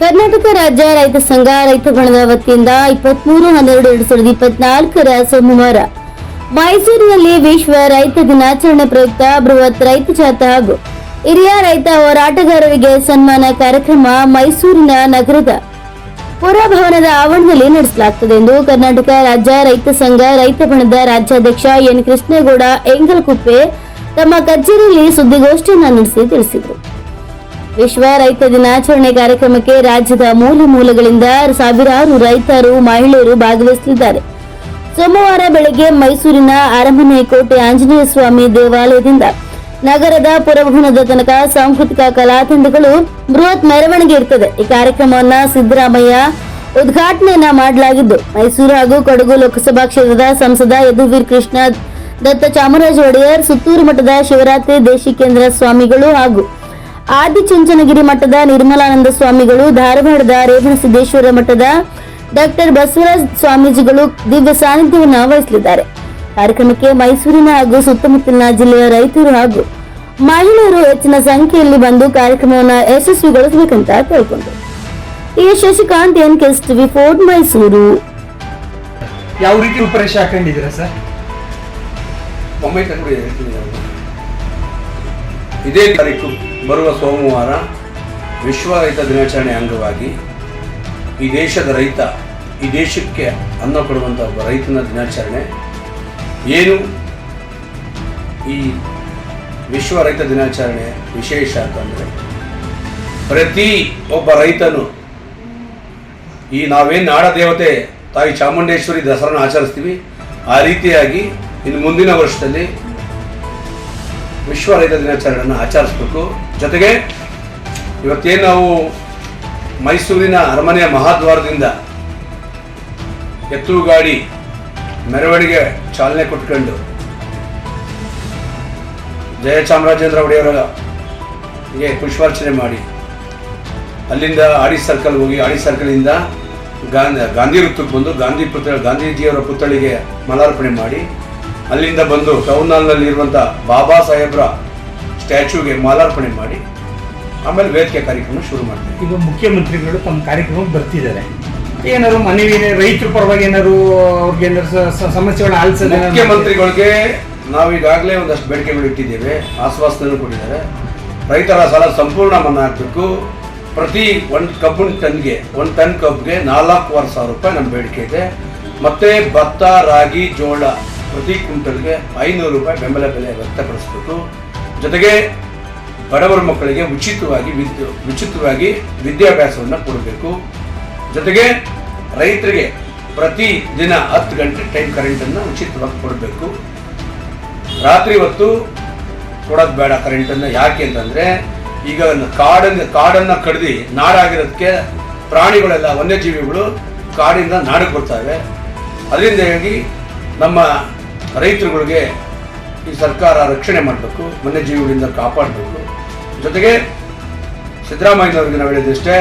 ಕರ್ನಾಟಕ ರಾಜ್ಯ ರೈತ ಸಂಘ ರೈತ ಬಣದ ವತಿಯಿಂದ ಇಪ್ಪತ್ಮೂರು, ಹನ್ನೆರಡು, ಎರಡು ಸಾವಿರದ ಇಪ್ಪತ್ನಾಲ್ಕರ ಸೋಮವಾರ ಮೈಸೂರಿನಲ್ಲಿ ವಿಶ್ವ ರೈತ ದಿನಾಚರಣೆ ಪ್ರಯುಕ್ತ ಬೃಹತ್ ರೈತ ಜಾಥಾ ಹಾಗೂ ಹಿರಿಯ ರೈತ ಹೋರಾಟಗಾರರಿಗೆ ಸನ್ಮಾನ ಕಾರ್ಯಕ್ರಮ ಮೈಸೂರಿನ ನಗರದ ಪುರಭವನದ ಆವರಣದಲ್ಲಿ ನಡೆಸಲಾಗುತ್ತದೆ ಎಂದು ಕರ್ನಾಟಕ ರಾಜ್ಯ ರೈತ ಸಂಘ ರೈತ ಬಣದ ರಾಜ್ಯಾಧ್ಯಕ್ಷ ಎನ್. ಕೃಷ್ಣೇಗೌಡ, ಎಂಗಲ್ಕುಪ್ಪೆ ತಮ್ಮ ಕಚೇರಿಯಲ್ಲಿ ಸುದ್ದಿಗೋಷ್ಠಿಯನ್ನು ನಡೆಸಿ ತಿಳಿಸಿದರು. ವಿಶ್ವ ರೈತ ದಿನಾಚರಣೆ ಕಾರ್ಯಕ್ರಮಕ್ಕೆ ರಾಜ್ಯದ ಮೂಲೆ ಮೂಲೆಗಳಿಂದ ಸಾವಿರಾರು ರೈತರು, ಮಹಿಳೆಯರು ಭಾಗವಹಿಸಲಿದ್ದಾರೆ. ಸೋಮವಾರ ಬೆಳಗ್ಗೆ ಮೈಸೂರಿನ ಅರಮನೆ ಕೋಟೆ ಆಂಜನೇಯ ಸ್ವಾಮಿ ದೇವಾಲಯದಿಂದ ನಗರದ ಪುರಭವನದ ತನಕ ಸಾಂಸ್ಕೃತಿಕ ಕಲಾ ತಂಡಗಳು ಬೃಹತ್ ಮೆರವಣಿಗೆ ಇರ್ತದೆ. ಈ ಕಾರ್ಯಕ್ರಮವನ್ನ ಸಿದ್ದರಾಮಯ್ಯ ಉದ್ಘಾಟನೆಯನ್ನ ಮಾಡಲಾಗಿದ್ದು, ಮೈಸೂರು ಹಾಗೂ ಕೊಡಗು ಲೋಕಸಭಾ ಕ್ಷೇತ್ರದ ಸಂಸದ ಯದುವೀರ್ ಕೃಷ್ಣ, ದತ್ತ ಚಾಮರಾಜ ಒಡೆಯರ್, ಸುತ್ತೂರು ಮಠದ ಶಿವರಾತ್ರಿ ದೇಶಿಕೇಂದ್ರ ಸ್ವಾಮಿಗಳು ಹಾಗೂ ಆದಿಚುಂಚನಗಿರಿ ಮಠದ ನಿರ್ಮಲಾನಂದ ಸ್ವಾಮಿಗಳು ಧಾರವಾಡದ ರೇವಣಸಿದ್ದೇಶ್ವರ ಮಠದ ಡಾಕ್ಟರ್ ಬಸವರಾಜ್ ಸ್ವಾಮೀಜಿಗಳು ದಿವ್ಯ ಸಾನ್ನಿಧ್ಯವನ್ನು ವಹಿಸಲಿದ್ದಾರೆ ಕಾರ್ಯಕ್ರಮಕ್ಕೆ ಮೈಸೂರಿನ ಹಾಗೂ ಸುತ್ತಮುತ್ತಲಿನ ಜಿಲ್ಲೆಯ ರೈತರು ಹಾಗೂ ಮಹಿಳೆಯರು ಹೆಚ್ಚಿನ ಸಂಖ್ಯೆಯಲ್ಲಿ ಬಂದು ಕಾರ್ಯಕ್ರಮವನ್ನು ಯಶಸ್ವಿಗೊಳಿಸಬೇಕಂತ ಕೇಳಿಕೊಂಡರು. ಈ ಶಶಿಕಾಂತ್ ಎನ್ ಕೆಸ್ ಟಿವಿ ಫೋರ್ಟ್ ಮೈಸೂರು. ಯಾವ ರೀತಿ ಉಪರೇಷ ಹಾಕೊಂಡಿದ್ದೀರಾ ಸರ್. ಇದೇ ತಾರೀಕು. ಬರುವ ಸೋಮವಾರ ವಿಶ್ವ ರೈತ ದಿನಾಚರಣೆ ಅಂಗವಾಗಿ ಈ ದೇಶದ ರೈತ, ಈ ದೇಶಕ್ಕೆ ಅನ್ನ ಕೊಡುವಂಥ ಒಬ್ಬ ರೈತನ ದಿನಾಚರಣೆ. ಏನು ಈ ವಿಶ್ವ ರೈತ ದಿನಾಚರಣೆ ವಿಶೇಷ ಅಂತಂದರೆ, ಪ್ರತಿ ಒಬ್ಬ ರೈತನು ಈ ನಾವೇನು ನಾಡ ದೇವತೆ, ತಾಯಿ ಚಾಮುಂಡೇಶ್ವರಿ ದಸರಾನ ಆಚರಿಸ್ತೀವಿ, ಆ ರೀತಿಯಾಗಿ ಇನ್ನು ಮುಂದಿನ ವರ್ಷದಲ್ಲಿ ವಿಶ್ವ ರೈತ ದಿನಾಚರಣೆಯನ್ನು ಆಚರಿಸ್ಬೇಕು. ಜೊತೆಗೆ ಇವತ್ತೇನು ನಾವು ಮೈಸೂರಿನ ಅರಮನೆಯ ಮಹಾದ್ವಾರದಿಂದ ಎತ್ತು ಗಾಡಿ ಮೆರವಣಿಗೆ ಚಾಲನೆ ಕೊಟ್ಕೊಂಡು ಜಯಚಾಮರಾಜೇಂದ್ರ ಒಡೆಯವರಿಗೆ ಪುಷ್ಪಾರ್ಚನೆ ಮಾಡಿ. ಅಲ್ಲಿಂದ ಆಡಿ ಸರ್ಕಲ್ ಹೋಗಿ, ಆಡಿ ಸರ್ಕಲಿಂದ ಗಾಂಧಿ ಗಾಂಧಿ ವೃತ್ತಕ್ಕೆ ಬಂದು ಗಾಂಧಿ ಪುತ್ರ ಗಾಂಧೀಜಿಯವರ ಪುತ್ಥಳಿಗೆ ಮಾಲಾರ್ಪಣೆ ಮಾಡಿ. ಅಲ್ಲಿಂದ ಬಂದು ಟೌನ್ ಹಾಲ್ನಲ್ಲಿ ಇರುವಂಥ ಬಾಬಾ ಸಾಹೇಬ್ರ ಸ್ಟ್ಯಾಚ್ಯೂಗೆ ಮಾಲಾರ್ಪಣೆ ಮಾಡಿ ಆಮೇಲೆ ವೇದಿಕೆ ಕಾರ್ಯಕ್ರಮ ಶುರು ಮಾಡ್ತಾರೆ. ಈಗ ಮುಖ್ಯಮಂತ್ರಿಗಳು ತಮ್ಮ ಕಾರ್ಯಕ್ರಮಕ್ಕೆ ಬರ್ತಿದ್ದಾರೆ. ಏನಾದ್ರು ಮನವಿ ರೈತರ ಪರವಾಗಿ ಏನಾದ್ರು ಅವ್ರಿಗೆ ಏನಾದ್ರು ಸಮಸ್ಯೆಗಳು ಆಲಿಸೋದು ಮುಖ್ಯಮಂತ್ರಿಗಳಿಗೆ ನಾವು ಈಗಾಗಲೇ ಒಂದಷ್ಟು ಬೇಡಿಕೆಗಳು ಇಟ್ಟಿದ್ದೇವೆ ಆಶ್ವಾಸನೆ ಕೊಟ್ಟಿದ್ದಾರೆ. ರೈತರ ಸಾಲ ಸಂಪೂರ್ಣ ಮನ್ನಾ ಆಗಬೇಕು. ಪ್ರತಿ ಒಂದು ಕಬ್ಬಿನ ಟನ್ಗೆ ಒಂದು ಟನ್ ಕಬ್ಬಿಗೆ ನಾಲ್ಕೂವರೆ ಸಾವಿರ ರೂಪಾಯಿ ನಮ್ಮ ಬೇಡಿಕೆ ಇದೆ. ಮತ್ತೆ ಭತ್ತ ರಾಗಿ ಜೋಳ ಪ್ರತಿ ಕ್ವಿಂಟಲ್ಗೆ ಐನೂರು ರೂಪಾಯಿ ಬೆಂಬಲ ಬೆಲೆ ವ್ಯಕ್ತಪಡಿಸಬೇಕು ಜೊತೆಗೆ ಬಡವರ ಮಕ್ಕಳಿಗೆ ಉಚಿತವಾಗಿ ಉಚಿತವಾಗಿ ವಿದ್ಯಾಭ್ಯಾಸವನ್ನು ಕೊಡಬೇಕು. ಜೊತೆಗೆ ರೈತರಿಗೆ ಪ್ರತಿ ದಿನ ಹತ್ತು ಗಂಟೆ ಟೈಮ್ ಕರೆಂಟನ್ನು ಉಚಿತವಾಗಿ ಕೊಡಬೇಕು. ರಾತ್ರಿ ಹೊತ್ತು ಕೊಡೋದು ಬೇಡ ಕರೆಂಟನ್ನು. ಯಾಕೆ ಅಂತಂದರೆ, ಈಗ ಕಾಡನ್ನು ಕಾಡನ್ನು ಕಡ್ದು ನಾಡಾಗಿರೋದಕ್ಕೆ ಪ್ರಾಣಿಗಳೆಲ್ಲ ವನ್ಯಜೀವಿಗಳು ಕಾಡಿಂದ ನಾಡಿಗೆ ಬರ್ತವೆ. ಅದರಿಂದಾಗಿ ನಮ್ಮ ರೈತರುಗಳಿಗೆ ಈ ಸರ್ಕಾರ ರಕ್ಷಣೆ ಮಾಡಬೇಕು, ವನ್ಯಜೀವಿಗಳಿಂದ ಕಾಪಾಡಬೇಕು. ಜೊತೆಗೆ ಸಿದ್ದರಾಮಯ್ಯನವ್ರಿಗೆ ನಾವು ಹೇಳಿದಷ್ಟೇ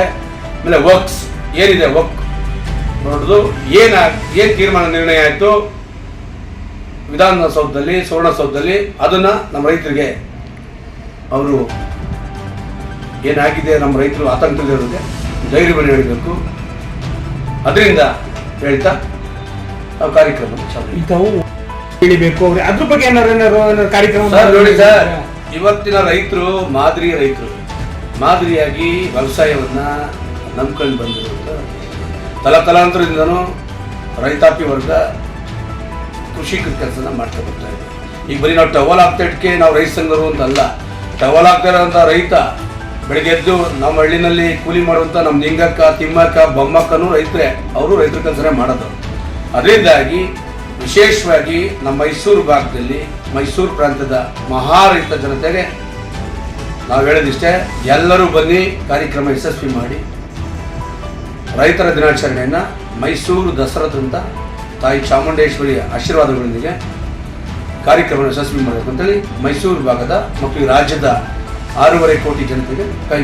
ಆಮೇಲೆ ವರ್ಕ್ಸ್ ಏನಿದೆ ವರ್ಕ್ ನೋಡೋದು, ಏನ, ಏನು ತೀರ್ಮಾನ ನಿರ್ಣಯ ಆಯಿತು? ವಿಧಾನಸೌಧದಲ್ಲಿ, ಸುವರ್ಣಸೌಧದಲ್ಲಿ ಅದನ್ನು ನಮ್ಮ ರೈತರಿಗೆ ಅವರು ಏನಾಗಿದೆ, ನಮ್ಮ ರೈತರು ಆತಂಕದಲ್ಲಿರೋರಿಗೆ ಧೈರ್ಯವನ್ನು ಹೇಳಬೇಕು. ಅದರಿಂದ ಹೇಳ್ತಾ ಕಾರ್ಯಕ್ರಮ ಚಾಲನೆ ಇಳಿಬೇಕು. ಅವ್ರಿಗೆ ಅದ್ರ ಬಗ್ಗೆ ಏನಾರು ಏನಾದ್ರು ಕಾರ್ಯಕ್ರಮ ಸರ್ ನೋಡಿ ಸರ್ ಇವತ್ತಿನ ರೈತರು ಮಾದರಿ ರೈತರು. ಮಾದರಿಯಾಗಿ ವ್ಯವಸಾಯವನ್ನ ನಂಬ್ಕೊಂಡು ಬಂದಿರುವಂಥ ತಲತಲಾಂತರದಿಂದನೂ ರೈತಾಪಿ ವರ್ಗ ಕೃಷಿ ಕೆಲಸನ ಮಾಡ್ತಾ ಬರ್ತಾ ಇದೆ. ಈಗ ಬರೀ ನಾವು ಟವಲ್ ಹಾಕ್ತಾ ನಾವು ರೈತ ಸಂಘರು ಅಂತ ಅಲ್ಲ ಟವಲ್ ಹಾಕ್ತಾ ಇರೋಂಥ ರೈತ ಬೆಳಗ್ಗೆ ಎದ್ದು ನಮ್ಮ ಹಳ್ಳಿನಲ್ಲಿ ಕೂಲಿ ಮಾಡುವಂಥ ನಮ್ಮ ನಿಂಗಕ್ಕ ತಿಮ್ಮಕ್ಕ ಬೊಮ್ಮಕ್ಕನೂ ರೈತರೇ. ಅವರು ರೈತರ ಕೆಲಸನೇ ಮಾಡೋದು. ಅದರಿಂದಾಗಿ ವಿಶೇಷವಾಗಿ ನಮ್ಮ ಮೈಸೂರು ಭಾಗದಲ್ಲಿ ಮೈಸೂರು ಪ್ರಾಂತ್ಯದ ಮಹಾರೈತ ಜನತೆಗೆ ನಾವು ಹೇಳೋದಿಷ್ಟೇ ಎಲ್ಲರೂ ಬನ್ನಿ ಕಾರ್ಯಕ್ರಮ ಯಶಸ್ವಿ ಮಾಡಿ. ರೈತರ ದಿನಾಚರಣೆಯನ್ನು ಮೈಸೂರು ದಸರಾದಂಥ ತಾಯಿ ಚಾಮುಂಡೇಶ್ವರಿಯ ಆಶೀರ್ವಾದಗಳೊಂದಿಗೆ ಕಾರ್ಯಕ್ರಮ ಯಶಸ್ವಿ ಮಾಡಬೇಕು ಅಂತೇಳಿ ಮೈಸೂರು ಭಾಗದ ಮತ್ತು ರಾಜ್ಯದ ಆರೂವರೆ ಕೋಟಿ ಜನತೆಗೆ ಕೈ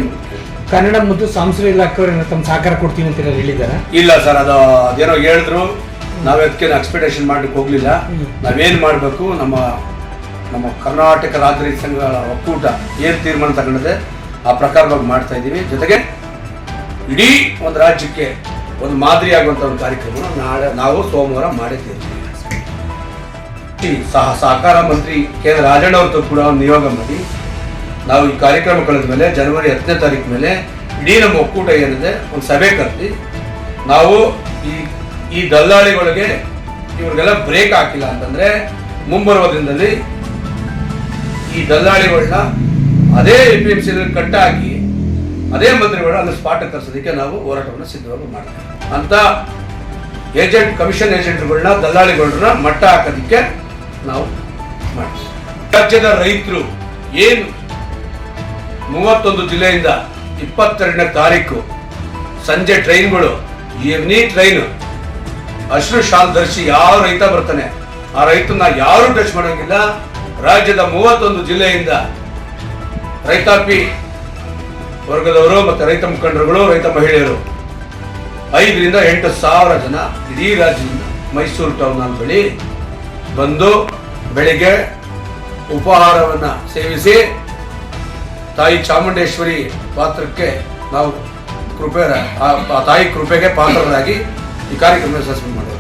ಕನ್ನಡ ಮತ್ತು ಸಾಂಸ್ಕೃತಿಕ ಇಲಾಖೆಯವರು ತಮ್ಮ ಸಹಕಾರ ಕೊಡ್ತೀನಿ ಅಂತ ಹೇಳಿದ್ದಾರೆ? ಇಲ್ಲ ಸರ್ ಅದು ಅದೇನೋ ಹೇಳಿದ್ರು. ನಾವು ಅದಕ್ಕೆ ಎಕ್ಸ್ಪೆಕ್ಟೇಷನ್ ಮಾಡಲಿಕ್ಕೆ ಹೋಗಲಿಲ್ಲ. ನಾವೇನು ಮಾಡಬೇಕು? ನಮ್ಮ ನಮ್ಮ ಕರ್ನಾಟಕ ರಾಜ್ಯ ಸಂಘಗಳ ಒಕ್ಕೂಟ ಏನು ತೀರ್ಮಾನ ತಗೊಂಡಿದೆ, ಆ ಪ್ರಕಾರವಾಗಿ ಮಾಡ್ತಾ ಇದ್ದೀವಿ. ಜೊತೆಗೆ ಇಡೀ ಒಂದು ರಾಜ್ಯಕ್ಕೆ ಒಂದು ಮಾದರಿಯಾಗುವಂಥ ಒಂದು ಕಾರ್ಯಕ್ರಮ ನಾಳೆ, ನಾವು ಸೋಮವಾರ ಮಾಡಿದ್ದೇವೆ ಸಹ, ಸಹಕಾರ ಮಂತ್ರಿ ಕೆ ರಾಜಣ್ಣ ಅವ್ರದ್ದು ಕೂಡ ಒಂದು ನಿಯೋಗ ಮಾಡಿ. ನಾವು ಈ ಕಾರ್ಯಕ್ರಮ ಕಳೆದ ಮೇಲೆ, ಜನವರಿ ಹತ್ತನೇ ತಾರೀಕು ಮೇಲೆ ಇಡೀ ನಮ್ಮ ಒಕ್ಕೂಟ ಏನಿದೆ, ಒಂದು ಸಭೆ ಕರೆದಿ ನಾವು ಈ ಈ ದಲ್ಲಾಳಿಗಳಿಗೆ ಇವ್ರಿಗೆಲ್ಲ ಬ್ರೇಕ್ ಹಾಕಿಲ್ಲ ಅಂತಂದ್ರೆ ಮುಂಬರುವ ದಿನದಲ್ಲಿ ಈ ದಲ್ಲಾಳಿಗಳನ್ನ ಅದೇ ಎ ಪಿ ಎಂ ಸಿ ಕಟ್ಟಾಕಿ ಅದೇ ಮಂತ್ರಿಗಳನ್ನ ಅಲ್ಲಿ ಸ್ಪಾಟ್ ತರಿಸೋದಕ್ಕೆ ನಾವು ಹೋರಾಟವನ್ನು ಸಿದ್ಧವಾಗಿ ಮಾಡ್ತೀವಿ. ಅಂತ ಏಜೆಂಟ್ ಕಮಿಷನ್ ಏಜೆಂಟ್ಗಳನ್ನ ದಲ್ಲಾಳಿಗಳನ್ನ ಮಟ್ಟ ಹಾಕೋದಕ್ಕೆ ನಾವು ಮಾಡ್ತೀವಿ. ರಾಜ್ಯದ ರೈತರು ಏನು ಮೂವತ್ತೊಂದು ಜಿಲ್ಲೆಯಿಂದ ಇಪ್ಪತ್ತೆರಡನೇ ತಾರೀಕು ಸಂಜೆ ಟ್ರೈನ್ಗಳು ಎನಿ ಟ್ರೈನ್ ಅಶ್ರು ಶಾಲ್ ಧರಿಸಿ ಯಾವ ರೈತ ಬರ್ತಾನೆ? ಆ ರೈತನ ಯಾರು ಟಚ್ ಮಾಡೋಂಗಿಲ್ಲ. ರಾಜ್ಯದ ಮೂವತ್ತೊಂದು ಜಿಲ್ಲೆಯಿಂದ ರೈತಾಪಿ ವರ್ಗದವರು ಮತ್ತು ರೈತ ಮುಖಂಡರುಗಳು, ರೈತ ಮಹಿಳೆಯರು ಐದರಿಂದ ಎಂಟು ಸಾವಿರ ಜನ ಇಡೀ ರಾಜ್ಯದಿಂದ ಮೈಸೂರು ಟೌನ್ ಬಳಿ ಬಂದು ಬೆಳಿಗ್ಗೆ ಉಪಹಾರವನ್ನು ಸೇವಿಸಿ ತಾಯಿ ಚಾಮುಂಡೇಶ್ವರಿ ಪಾತ್ರಕ್ಕೆ ನಾವು ಕೃಪೆ ಆ ತಾಯಿ ಕೃಪೆಗೆ ಪಾತ್ರರಾಗಿ ಈ ಕಾರ್ಯಕ್ರಮ ಸಸ್ಪೆಂಡ್